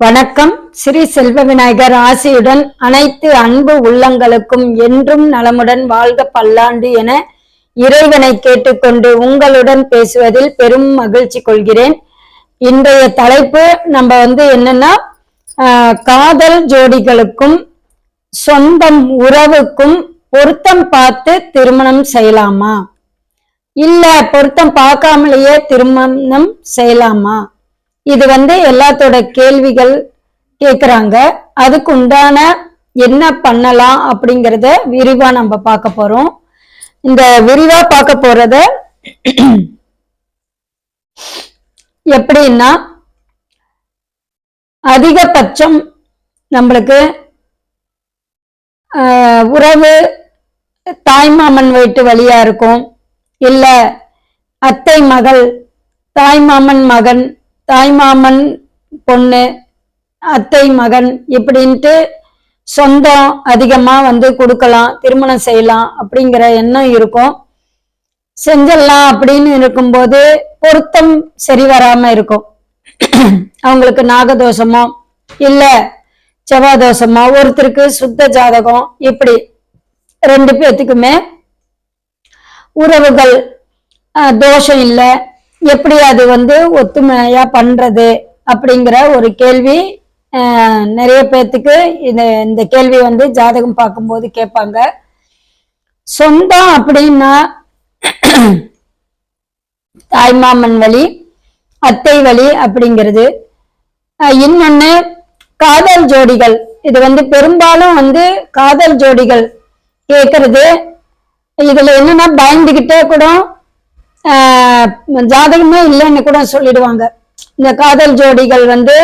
வணக்கம். ஸ்ரீ செல்வ விநாயகர் ஆசியுடன் அனைத்து அன்பு உள்ளங்களுக்கும் என்றும் நலமுடன் வாழ்க பல்லாண்டு என இறைவனை கேட்டுக்கொண்டு உங்களுடன் பேசுவதில் பெரும் மகிழ்ச்சி கொள்கிறேன். இன்றைய தலைப்பு நம்ம வந்து என்னன்னா காதல் ஜோடிகளுக்கும் சொந்தம் உறவுக்கும் பொருத்தம் பார்த்து திருமணம் செய்யலாமா? இல்ல பொருத்தம் பார்க்காமலேயே திருமணம் செய்யலாமா? இது வந்து எல்லாத்தோட கேள்விகள் கேட்குறாங்க அதுக்கு உண்டான என்ன பண்ணலாம் அப்படிங்கிறத விரிவா நம்ம பார்க்க போறோம். இந்த விரிவா பார்க்க போறத எப்படின்னா அதிகபட்சம் நம்மளுக்கு உறவு தாய்மாமன் வீட்டு வழியா இருக்கும். இல்லை அத்தை மகள் தாய்மாமன் மகன் தாய்மாமன் பொண்ணு அத்தை மகன் இப்படின்ட்டு சொந்தம் அதிகமா வந்து கொடுக்கலாம் திருமணம் செய்யலாம் அப்படிங்கிற எண்ணம் இருக்கும். செஞ்சிடலாம் அப்படின்னு இருக்கும்போது பொருத்தம் சரி வராம இருக்கும். அவங்களுக்கு நாகதோஷமோ இல்ல செவ்வாதோஷமோ ஒருத்தருக்கு சுத்த ஜாதகம் இப்படி ரெண்டு பேர்த்துக்குமே உறவுகள் தோஷம் இல்லை எப்படி அது வந்து ஒத்துமையா பண்றது அப்படிங்கிற ஒரு கேள்வி நிறைய பேர்த்துக்கு இந்த இந்த கேள்வி வந்து ஜாதகம் பார்க்கும்போது கேட்பாங்க. சொந்தம் அப்படின்னா தாய்மாமன் வழி அத்தை வழி அப்படிங்கிறது. இன்னொன்னு காதல் ஜோடிகள். இது வந்து பெரும்பாலும் வந்து காதல் ஜோடிகள் கேட்கறது. இதுல என்னன்னா பயந்துகிட்டே கூட ஜாதகமே இல்லைன்னு கூட சொல்லிடுவாங்க. இந்த காதல் ஜோடிகள் வந்து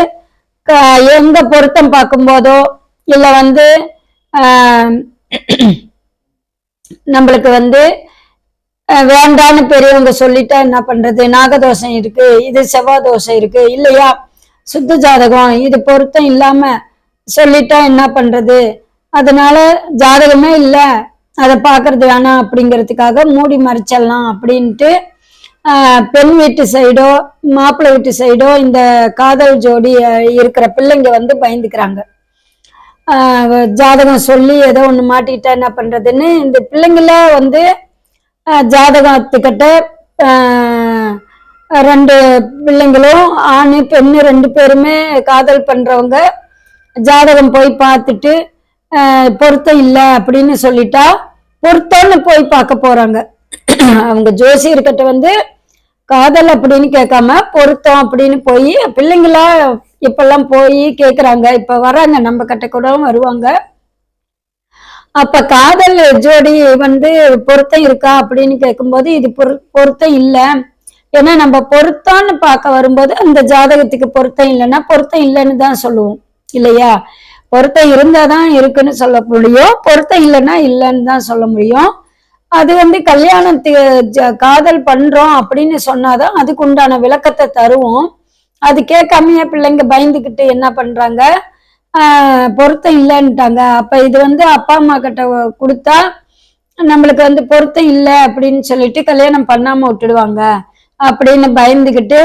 க- எங்க பொருத்தம் பார்க்கும்போதோ இல்லை வந்து நம்மளுக்கு வந்து வேண்டான்னு பெரியவங்க சொல்லிட்டா என்ன பண்றது? நாகதோஷம் இருக்கு இது செவ்வாய் தோஷம் இருக்கு இல்லையா? சுத்த ஜாதகம் இது பொருத்தம் இல்லாம சொல்லிட்டா என்ன பண்றது? அதனால ஜாதகமே இல்லை. அதை பார்க்கறது வேணாம் அப்படிங்கிறதுக்காக மூடி மறைச்சிடலாம் அப்படின்ட்டு பெண் வீட்டு சைடோ மாப்பிள்ளை வீட்டு சைடோ இந்த காதல் ஜோடி இருக்கிற பிள்ளைங்க வந்து பயந்துக்கிறாங்க. ஜாதகம் சொல்லி ஏதோ ஒன்று மாட்டிக்கிட்டா என்ன பண்ணுறதுன்னு இந்த பிள்ளைங்கள வந்து ஜாதகத்துக்கிட்ட ரெண்டு பிள்ளைங்களும் ஆண் பெண்ணு ரெண்டு பேருமே காதல் பண்ணுறவங்க ஜாதகம் போய் பார்த்துட்டு பொருத்தம் இல்லை அப்படின்னு சொல்லிட்டா பொருத்தம்னு போய் பார்க்க போறாங்க. அவங்க ஜோசியர்கிட்ட வந்து காதல் அப்படின்னு கேட்காம பொருத்தம் அப்படின்னு போய் பிள்ளைங்களா இப்பெல்லாம் போய் கேக்குறாங்க. இப்ப வராங்க நம்ம கிட்ட கூட வருவாங்க. அப்ப காதல் ஜோடி வந்து பொருத்தம் இருக்கா அப்படின்னு கேட்கும்போது இது பொரு- பொருத்தம் இல்ல. ஏன்னா நம்ம பொருத்தம்னு பார்க்க வரும்போது அந்த ஜாதகத்துக்கு பொருத்தம் இல்லைன்னா பொருத்தம் இல்லைன்னு தான் சொல்லுவோம். இல்லையா? பொருத்தம் இருந்தால் தான் இருக்குன்னு சொல்ல முடியும். பொருத்தம் இல்லைன்னா இல்லைன்னு தான் சொல்ல முடியும். அது வந்து கல்யாணத்துக்கு ஜ- காதல் பண்ணுறோம் அப்படின்னு சொன்னாதான் அதுக்கு உண்டான விளக்கத்தை தருவோம். அது கம்மியாக பிள்ளைங்க பயந்துக்கிட்டு என்ன பண்ணுறாங்க பொருத்தம் இல்லைன்ட்டாங்க. அப்போ இது வந்து அப்பா அம்மா கிட்ட கொடுத்தா நம்மளுக்கு வந்து பொருத்தம் இல்லை அப்படின்னு சொல்லிட்டு கல்யாணம் பண்ணாமல் விட்டுடுவாங்க அப்படின்னு பயந்துக்கிட்டு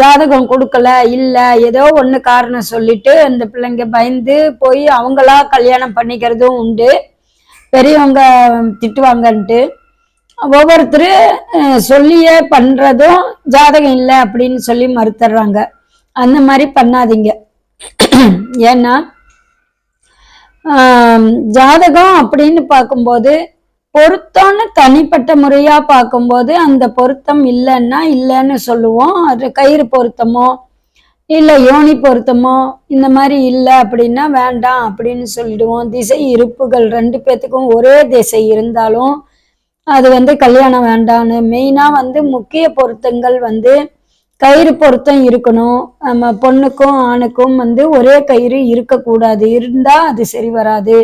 ஜாதகம் கொடுக்கல இல்ல ஏதோ ஒண்ணு காரணம் சொல்லிட்டு அந்த பிள்ளைங்க பயந்து போய் அவங்களா கல்யாணம் பண்ணிக்கிறதும் உண்டு. பெரியவங்க திட்டுவாங்கன்ட்டு. ஒவ்வொருத்தர் சொல்லியே பண்றதும் ஜாதகம் இல்லை அப்படின்னு சொல்லி மறுத்துறாங்க. அந்த மாதிரி பண்ணாதீங்க. ஏன்னா ஜாதகம் அப்படின்னு பார்க்கும்போது பொருத்தம்னு தனிப்பட்ட முறையா பார்க்கும்போது அந்த பொருத்தம் இல்லைன்னா இல்லைன்னு சொல்லுவோம். அது கயிறு பொருத்தமோ இல்லை யோனி பொருத்தமோ இந்த மாதிரி இல்லை அப்படின்னா வேண்டாம் அப்படின்னு சொல்லிடுவோம். திசை இருப்புகள் ரெண்டு பேத்துக்கும் ஒரே திசை இருந்தாலும் அது வந்து கல்யாணம் வேண்டான்னு மெயினாக வந்து முக்கிய பொருத்தங்கள் வந்து கயிறு பொருத்தம் இருக்கணும். நம்ம பொண்ணுக்கும் ஆணுக்கும் வந்து ஒரே கயிறு இருக்கக்கூடாது. இருந்தா அது சரி வராது.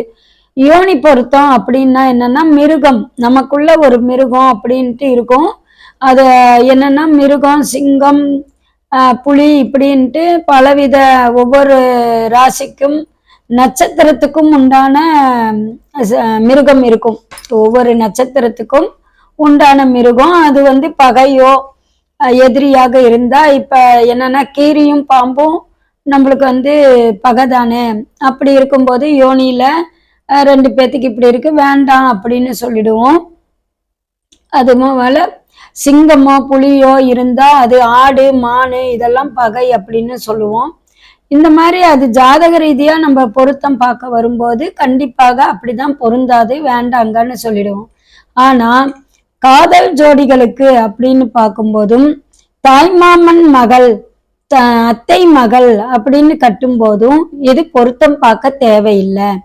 யோனி பொருத்தம் அப்படின்னா என்னன்னா மிருகம். நமக்குள்ள ஒரு மிருகம் அப்படின்ட்டு இருக்கும். அது என்னன்னா மிருகம் சிங்கம் புலி இப்படின்ட்டு பலவித ஒவ்வொரு ராசிக்கும் நட்சத்திரத்துக்கும் உண்டான மிருகம் இருக்கும். ஒவ்வொரு நட்சத்திரத்துக்கும் உண்டான மிருகம். அது வந்து பகையோ எதிரியாக இருந்தா இப்ப என்னன்னா கீரியும் பாம்பும் நம்மளுக்கு வந்து பகை தானே அப்படி இருக்கும்போது யோனியில ரெண்டு பேத்துக்கு இப்படி இருக்கு வேண்டாம் அப்படின்னு சொல்லிடுவோம். அதுவும் மேல சிங்கமோ புலியோ இருந்தா அது ஆடு மானு இதெல்லாம் பகை அப்படின்னு சொல்லுவோம். இந்த மாதிரி அது ஜாதக ரீதியா நம்ம பொருத்தம் பார்க்க வரும்போது கண்டிப்பாக அப்படிதான் பொருந்தாது வேண்டாங்கன்னு சொல்லிடுவோம். ஆனா காதல் ஜோடிகளுக்கு அப்படின்னு பார்க்கும்போதும் தாய்மாமன் மகள் த- அத்தை மகள் அப்படின்னு கட்டும்போதும் இது பொருத்தம் பார்க்க தேவையில்லை.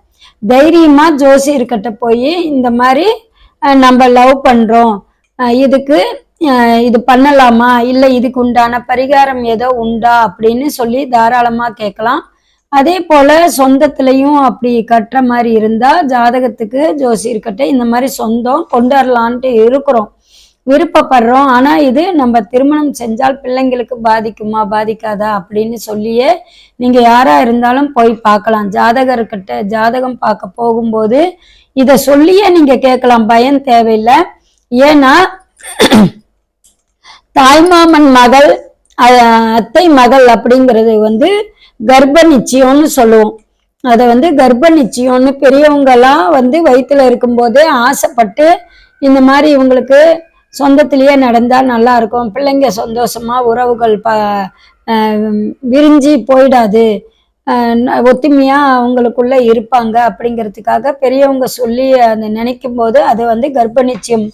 தைரியமா ஜோசியர்கிட்ட போய் இந்த மாதிரி நம்ம லவ் பண்றோம். இதுக்கு இது பண்ணலாமா? இல்லை இதுக்கு உண்டான பரிகாரம் ஏதோ உண்டா? அப்படின்னு சொல்லி தாராளமா கேட்கலாம். அதே போல சொந்தத்திலையும் அப்படி கட்டுற மாதிரி இருந்தா ஜாதகத்துக்கு ஜோசியர்கிட்ட இந்த மாதிரி சொந்தம் கொண்டு வரலான்ட்டு இருக்கிறோம். விருப்பப்படுறோம். ஆனா இது நம்ம திருமணம் செஞ்சால் பிள்ளைங்களுக்கு பாதிக்குமா பாதிக்காதா அப்படின்னு சொல்லியே நீங்க யாரா இருந்தாலும் போய் பார்க்கலாம். ஜாதகர்கிட்ட ஜாதகம் பார்க்க போகும்போது இத சொல்லியே நீங்க கேட்கலாம். பயம் தேவையில்லை. ஏன்னா தாய்மாமன் மகள் அத்தை மகள் அப்படிங்கிறது வந்து கர்ப்ப நிச்சயம்னு சொல்லுவோம். அதை வந்து கர்ப்ப நிச்சயம்னு பெரியவங்கெல்லாம் வந்து வயிற்றுல இருக்கும்போதே ஆசைப்பட்டு இந்த மாதிரி இவங்களுக்கு சொந்தத்திலேயே நடந்தால் நல்லா இருக்கும் பிள்ளைங்க சந்தோஷமா உறவுகள் ப விரிஞ்சு போயிடாது. ஒத்துமையாக ஒத்துமையா அவங்களுக்குள்ள இருப்பாங்க அப்படிங்கிறதுக்காக பெரியவங்க சொல்லி அந்த நினைக்கும் போது அது வந்து கர்ப்பநிச்சயம்.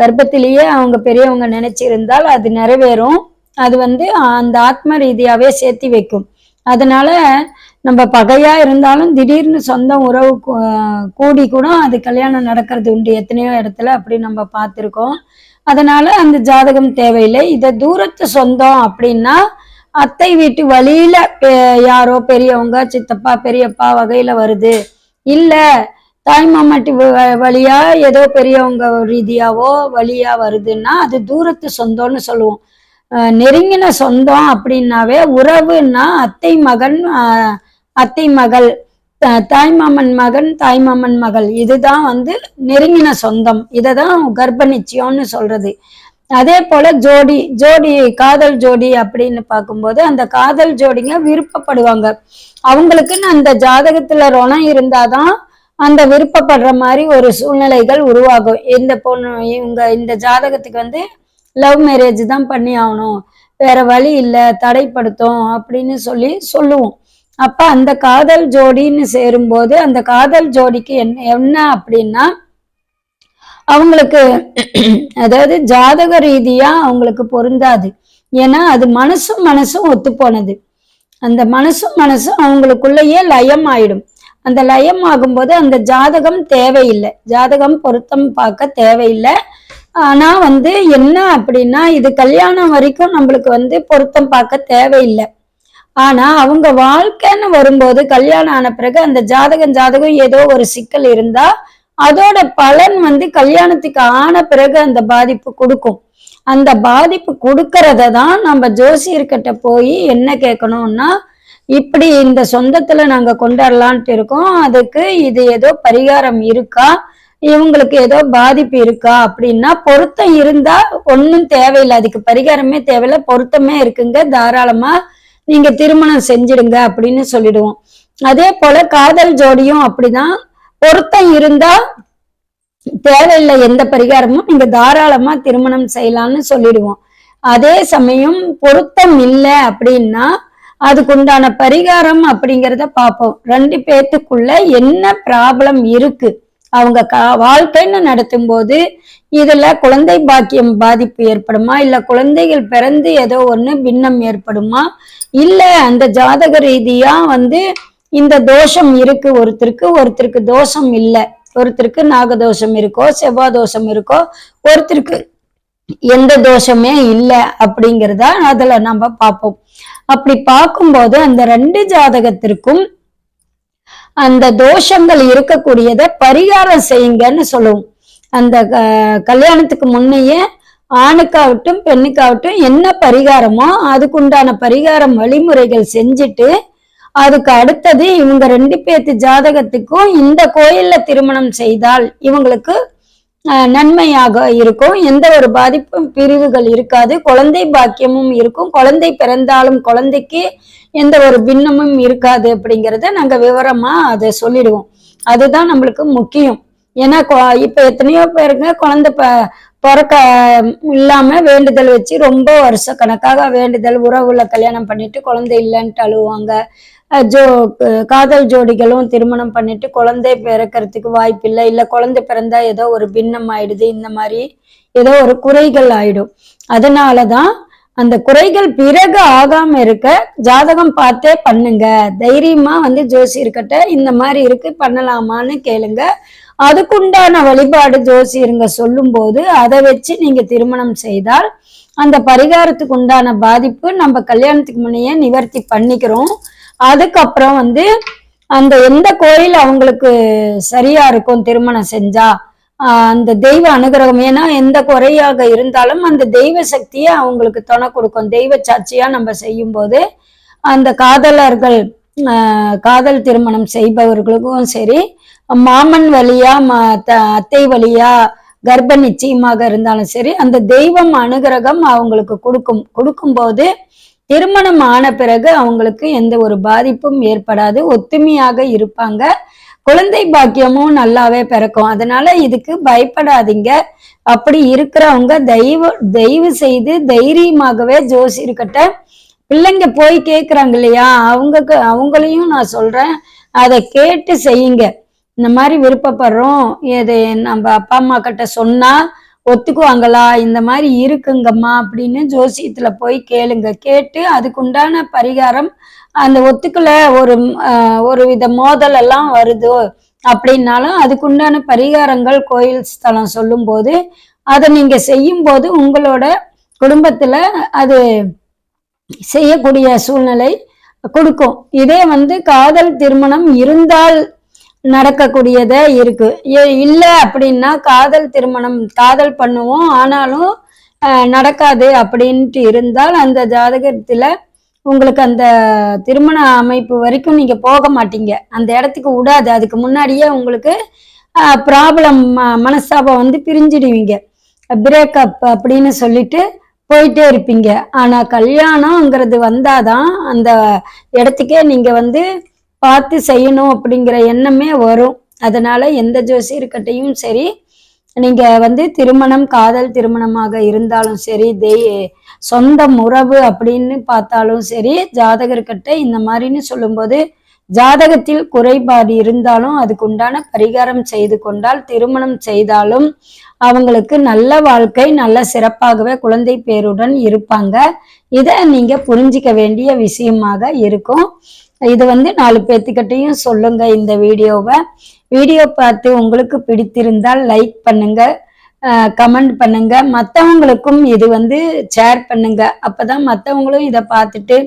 கர்ப்பத்திலேயே அவங்க பெரியவங்க நினைச்சிருந்தால் அது நிறைவேறும். அது வந்து அந்த ஆத்ம ரீதியாவே சேர்த்தி வைக்கும். அதனால நம்ம பகையா இருந்தாலும் திடீர்னு சொந்த உறவு கூடி கூட அது கல்யாணம் நடக்கிறது உண்டு. எத்தனையோ இடத்துல அப்படி நம்ம பார்த்துருக்கோம். அதனால அந்த ஜாதகம் தேவையில்லை. இதை தூரத்து சொந்தம் அப்படின்னா அத்தை வீட்டு வழியில பெ- யாரோ பெரியவங்க சித்தப்பா பெரியப்பா வகையில வருது. இல்ல தாய்மாமாட்டி வ- வழியா ஏதோ பெரியவங்க ரீதியாவோ வழியா வருதுன்னா அது தூரத்து சொந்தம்னு சொல்லுவோம். நெருங்கின சொந்தம் அப்படின்னாவே உறவுன்னா அத்தை மகன் அத்தை மகள் தாய்மாமன் மகன் தாய்மாமன் மகள். இதுதான் வந்து நெருங்கின சொந்தம். இதை தான் கர்ப்ப நிச்சயம்னு சொல்றது. அதே போல ஜோடி ஜோடி காதல் ஜோடி அப்படின்னு பார்க்கும்போது அந்த காதல் ஜோடிங்க விருப்பப்படுவாங்க. அவங்களுக்குன்னு அந்த ஜாதகத்துல ருணம் இருந்தாதான் அந்த விருப்பப்படுற மாதிரி ஒரு சூழ்நிலைகள் உருவாகும். இந்த பொண்ணு இவங்க இந்த ஜாதகத்துக்கு வந்து லவ் மேரேஜ் தான் பண்ணி ஆகணும். வேற வழி இல்லை தடைப்படுத்தும் அப்படின்னு சொல்லி சொல்லுவோம். அப்ப அந்த காதல் ஜோடின்னு சேரும்போது அந்த காதல் ஜோடிக்கு என்ன என்ன அப்படின்னா அவங்களுக்கு அதாவது ஜாதக ரீதியா அவங்களுக்கு பொருந்தாது. ஏன்னா அது மனசும் மனசும் ஒத்து போனது அந்த மனசும் மனசும் அவங்களுக்குள்ளேயே லயம் ஆயிடும் அந்த லயம் ஆகும்போது அந்த ஜாதகம் தேவையில்லை. ஜாதகம் பொருத்தம் பார்க்க தேவையில்லை. ஆனா வந்து என்ன அப்படின்னா இது கல்யாணம் வரைக்கும் நம்மளுக்கு வந்து பொருத்தம் பார்க்க தேவையில்லை. ஆனா அவங்க வாழ்க்கைன்னு வரும்போது கல்யாணம் ஆன பிறகு அந்த ஜாதகம் ஜாதகம் ஏதோ ஒரு சிக்கல் இருந்தா அதோட பலன் வந்து கல்யாணத்துக்கு ஆன பிறகு அந்த பாதிப்பு கொடுக்கும். அந்த பாதிப்பு கொடுக்கறத தான் நம்ம ஜோசியர்கிட்ட போய் என்ன கேட்கணும்னா இப்படி இந்த சொந்தத்துல நாங்க கொண்டாடலான்ட்டு இருக்கோம். அதுக்கு இது ஏதோ பரிகாரம் இருக்கா? இவங்களுக்கு ஏதோ பாதிப்பு இருக்கா அப்படின்னா பொருத்தம் இருந்தா ஒன்றும் தேவையில்லை. அதுக்கு பரிகாரமே தேவையில்லை. பொருத்தமே இருக்குங்க. தாராளமா நீங்க திருமணம் செஞ்சிடுங்க அப்படின்னு சொல்லிடுவோம். அதே போல காதல் ஜோடியும் அப்படிதான். பொருத்தம் இருந்தா தேவையில்லை. எந்த பரிகாரமும் நீங்க தாராளமா திருமணம் செய்யலாம்னு சொல்லிடுவோம். அதே சமயம் பொருத்தம் இல்லை அப்படின்னா அதுக்குண்டான பரிகாரம் அப்படிங்கிறத பார்ப்போம். ரெண்டு பேத்துக்குள்ள என்ன ப்ராப்ளம் இருக்கு? அவங்க கா வாழ்க்கைன்னு நடத்தும் போது இதுல குழந்தை பாக்கியம் பாதிப்பு ஏற்படுமா? இல்ல குழந்தைகள் பிறந்து ஏதோ ஒண்ணு பின்னம் ஏற்படுமா? இல்ல அந்த ஜாதக ரீதியா வந்து இந்த தோஷம் இருக்கு ஒருத்தருக்கு ஒருத்தருக்கு தோஷம் இல்லை ஒருத்தருக்கு நாகதோஷம் இருக்கோ செவ்வாய் தோஷம் இருக்கோ ஒருத்தருக்கு எந்த தோஷமே இல்லை அப்படிங்கிறத அதுல நம்ம பார்ப்போம். அப்படி பார்க்கும்போது அந்த ரெண்டு ஜாதகத்திற்கும் அந்த தோஷங்கள் இருக்கக்கூடியதை பரிகாரம் செய்யுங்கன்னு சொல்லுவோம். அந்த க- கல்யாணத்துக்கு முன்னையே ஆணுக்காகட்டும் பெண்ணுக்காகட்டும் என்ன பரிகாரமோ அதுக்குண்டான பரிகாரம் வழிமுறைகள் செஞ்சுட்டு அதுக்கு அடுத்தது இவங்க ரெண்டு பேர்த்து ஜாதகத்துக்கும் இந்த கோயில்ல திருமணம் செய்தால் இவங்களுக்கு நன்மையாக இருக்கும். எந்த ஒரு பாதிப்பும் பிரிவுகள் இருக்காது. குழந்தை பாக்கியமும் இருக்கும். குழந்தை பிறந்தாலும் குழந்தைக்கு எந்த ஒரு பின்னமும் இருக்காது அப்படிங்கிறத நாங்க விவரமா அதை சொல்லிடுவோம். அதுதான் நம்மளுக்கு முக்கியம். ஏன்னா கொ- இப்ப எத்தனையோ பேருங்க குழந்தை ப பிறக்க இல்லாம வேண்டுதல் வச்சு ரொம்ப வருஷ கணக்காக வேண்டுதல் உறவுல கல்யாணம் பண்ணிட்டு குழந்தை இல்லைன்ட்டு அழுவாங்க. ஜோ காதல் ஜோடிகளும் திருமணம் பண்ணிட்டு குழந்தை பிறக்கிறதுக்கு வாய்ப்பில்லை. இல்ல குழந்தை பிறந்தா ஏதோ ஒரு பின்னம் ஆயிடுது இந்த மாதிரி ஏதோ ஒரு குறைகள் ஆயிடும். அதனாலதான் அந்த குறைகள் பிறகு ஆகாம இருக்க ஜாதகம் பார்த்தே பண்ணுங்க. தைரியமா வந்து ஜோசியர்கிட்ட இந்த மாதிரி இருக்கு பண்ணலாமான்னு கேளுங்க. அதுக்குண்டான வழிபாடு ஜோசியருங்க சொல்லும்போது அதை வச்சு நீங்க திருமணம் செய்தால் அந்த பரிகாரத்துக்கு உண்டான பாதிப்பு நம்ம கல்யாணத்துக்கு முன்னையே நிவர்த்தி பண்ணிக்கிறோம். அதுக்கப்புறம் வந்து அந்த எந்த கோயில் அவங்களுக்கு சரியா இருக்கும் திருமணம் செஞ்சா அந்த தெய்வ அனுகிரகம். ஏன்னா எந்த குறையாக இருந்தாலும் அந்த தெய்வ சக்தியை அவங்களுக்கு துணை கொடுக்கும். தெய்வ சாட்சியா நம்ம செய்யும் போது அந்த காதலர்கள் காதல் திருமணம் செய்பவர்களுக்கும் சரி மாமன் வழியா ம- த- அத்தை வழியா கர்ப்ப நிச்சயமாக இருந்தாலும் சரி அந்த தெய்வம் அனுகிரகம் அவங்களுக்கு கொடுக்கும். கொடுக்கும்போது திருமணம் ஆன பிறகு அவங்களுக்கு எந்த ஒரு பாதிப்பும் ஏற்படாது. ஒத்துமையாக இருப்பாங்க. குழந்தை பாக்கியமும் நல்லாவே பிறக்கும். அதனால இதுக்கு பயப்படாதீங்க. அப்படி இருக்கிறவங்க தெய்வ தயவு செய்து தைரியமாகவே ஜோசியர்கிட்ட பிள்ளைங்க போய் கேட்குறாங்க இல்லையா? அவங்களுக்கு அவங்களையும் நான் சொல்றேன். அதை கேட்டு செய்யுங்க. இந்த மாதிரி விருப்பப்படுறோம். இது நம்ம அப்பா அம்மா கிட்ட சொன்னா ஒத்துக்குவாங்களா? இந்த மாதிரி இருக்குங்கம்மா அப்படின்னு ஜோசியத்துல போய் கேளுங்க. கேட்டு அதுக்குண்டான பரிகாரம் அந்த ஒத்துக்கல ஒரு ஒரு வித மோதல் எல்லாம் வருது அப்படின்னாலும் அதுக்குண்டான பரிகாரங்கள் கோயில் ஸ்தலம் சொல்லும்போது அதை நீங்க செய்யும்போது உங்களோட குடும்பத்துல அது செய்யக்கூடிய சூழ்நிலை கொடுக்கும். இதே வந்து காதல் திருமணம் இருந்தால் நடக்கக்கூடியதே இருக்கு. ஏ- அப்படின்னா காதல் திருமணம் காதல் பண்ணுவோம். ஆனாலும் நடக்காது அப்படின்ட்டு இருந்தால் அந்த ஜாதகத்தில் உங்களுக்கு அந்த திருமண அமைப்பு வரைக்கும் நீங்கள் போக மாட்டீங்க. அந்த இடத்துக்கு விடாது. அதுக்கு முன்னாடியே உங்களுக்கு ப்ராப்ளம் மனஸ்தாபம் வந்து பிரிஞ்சிடுவீங்க. பிரேக்கப் அப்படின்னு சொல்லிட்டு போயிட்டே இருப்பீங்க. ஆனால் கல்யாணங்கிறது வந்தாதான் அந்த இடத்துக்கே நீங்கள் வந்து பார்த்து செய்யணும் அப்படிங்கிற எண்ணமே வரும். அதனால எந்த ஜோசியர்கிட்டையும் சரி நீங்க வந்து திருமணம் காதல் திருமணமாக இருந்தாலும் சரி தெய் சொந்த உறவு அப்படின்னு பார்த்தாலும் சரி ஜாதகர்கிட்ட இந்த மாதிரின்னு சொல்லும்போது ஜாதகத்தில் குறைபாடு இருந்தாலும் அதுக்கு உண்டான பரிகாரம் செய்து கொண்டால் திருமணம் செய்தாலும் அவங்களுக்கு நல்ல வாழ்க்கை நல்ல சிறப்பாகவே குழந்தை பேருடன் இருப்பாங்க. இதை நீங்க புரிஞ்சிக்க வேண்டிய விஷயமாக இருக்கும். இது வந்து நாலு பேத்துக்கிட்டையும் சொல்லுங்க இந்த வீடியோவை. வீடியோ பார்த்து உங்களுக்கு பிடித்திருந்தால் லைக் பண்ணுங்க கமெண்ட் பண்ணுங்க. மற்றவங்களுக்கும் இது வந்து ஷேர் பண்ணுங்க. அப்பதான் மற்றவங்களும் இதை பார்த்துட்டு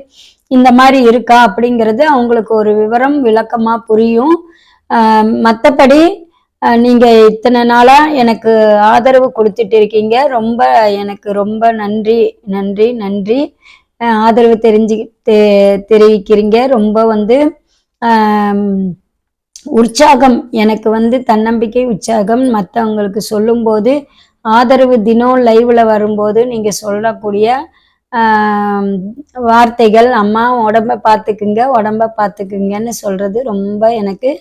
இந்த மாதிரி இருக்கா அப்படிங்கிறது அவங்களுக்கு ஒரு விவரம் விளக்கமா புரியும். மற்றபடி நீங்க இத்தனை நாளா எனக்கு ஆதரவு கொடுத்துட்டு இருக்கீங்க. ரொம்ப எனக்கு ரொம்ப நன்றி நன்றி நன்றி. ஆதரவு தெரிஞ்சு தெ- தெரிவிக்கிறீங்க. ரொம்ப வந்து உற்சாகம். எனக்கு வந்து தன்னம்பிக்கை உற்சாகம். மற்றவங்களுக்கு சொல்லும்போது ஆதரவு தினம் லைவில் வரும்போது நீங்கள் சொல்லக்கூடிய வார்த்தைகள் அம்மா உடம்ப பார்த்துக்குங்க உடம்ப பார்த்துக்குங்கன்னு சொல்கிறது ரொம்ப எனக்கு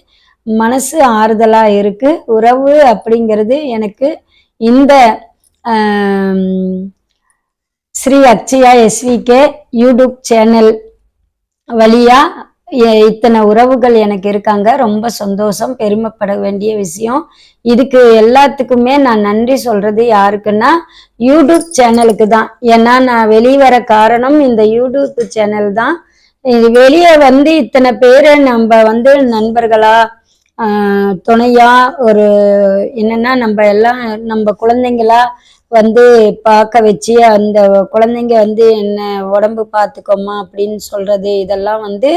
மனசு ஆறுதலாக இருக்குது உறவு அப்படிங்கிறது எனக்கு இந்த Shri Akshaya SVK YouTube channel வழியா இத்தனை உறவுகள் எனக்கு இருக்காங்க. ரொம்ப சந்தோஷம். பெருமைப்பட வேண்டிய விஷயம். இதுக்கு எல்லாத்துக்குமே நான் நன்றி சொல்றது யாருக்குன்னா யூடியூப் சேனலுக்கு தான். ஏன்னா நான் வெளியே வர காரணம் இந்த யூடியூப் சேனல் தான். இது வெளியே வந்து இத்தனை பேரை நம்ம வந்து நண்பர்களா துணையா ஒரு என்னன்னா நம்ம எல்லாம் நம்ம குழந்தைங்களா வந்து பார்க்க வச்சு அந்த குழந்தைங்க வந்து என்ன உடம்பு பார்த்துக்கோமா அப்படின்னு சொல்றது இதெல்லாம் வந்து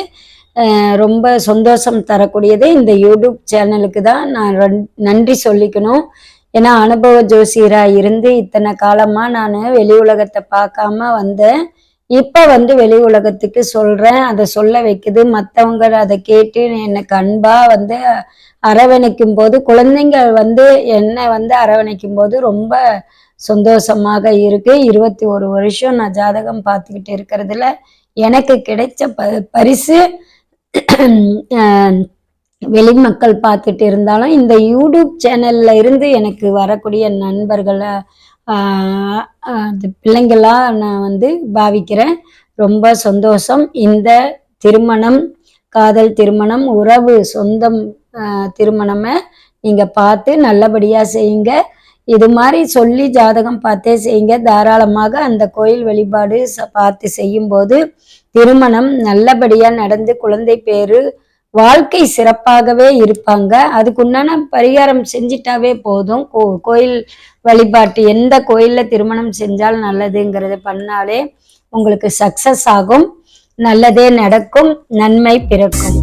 ரொம்ப சந்தோஷம் தரக்கூடியது. இந்த யூடியூப் சேனலுக்கு தான் நான் நன்றி சொல்லிக்கணும். ஏன்னா அனுபவ ஜோசியராக இருந்து இத்தனை காலமாக நான் வெளி உலகத்தை பார்க்காம வந்தேன். இப்போ வந்து வெளி உலகத்துக்கு சொல்கிறேன் அதை சொல்ல வைக்குது. மற்றவங்க அதை கேட்டு எனக்கு அன்பா வந்து அரவணைக்கும் போது குழந்தைங்க வந்து என்னை வந்து அரவணைக்கும் போது ரொம்ப சந்தோஷமாக இருக்கு. இருபத்தி ஒரு வருஷம் நான் ஜாதகம் பார்த்துக்கிட்டு இருக்கிறதுல எனக்கு கிடைச்ச ப பரிசு வெளிமக்கள் பார்த்துட்டு இருந்தாலும் இந்த யூடியூப் சேனல்ல இருந்து எனக்கு வரக்கூடிய நண்பர்களை பிள்ளைங்களா நான் வந்து பாவிக்கிறேன். ரொம்ப சந்தோஷம். இந்த திருமணம் காதல் திருமணம் உறவு சொந்தம் திருமணமே திருமணமை நீங்க பார்த்து நல்லபடியா செய்யுங்க. இது மாதிரி சொல்லி ஜாதகம் பார்த்தே செய்யுங்க. தாராளமாக அந்த கோயில் வழிபாடு ச- பார்த்து செய்யும்போது திருமணம் நல்லபடியா நடந்து குழந்தை பேரு வாழ்க்கை சிறப்பாகவே இருப்பாங்க. அதுக்கு உண்டான பரிகாரம் செஞ்சிட்டாவே போதும். கோ கோயில் வழிபாட்டு எந்த கோயிலில் திருமணம் செஞ்சால் நல்லதுங்கிறத பண்ணாலே உங்களுக்கு சக்சஸ் ஆகும். நல்லதே நடக்கும். நன்மை பிறக்கும்.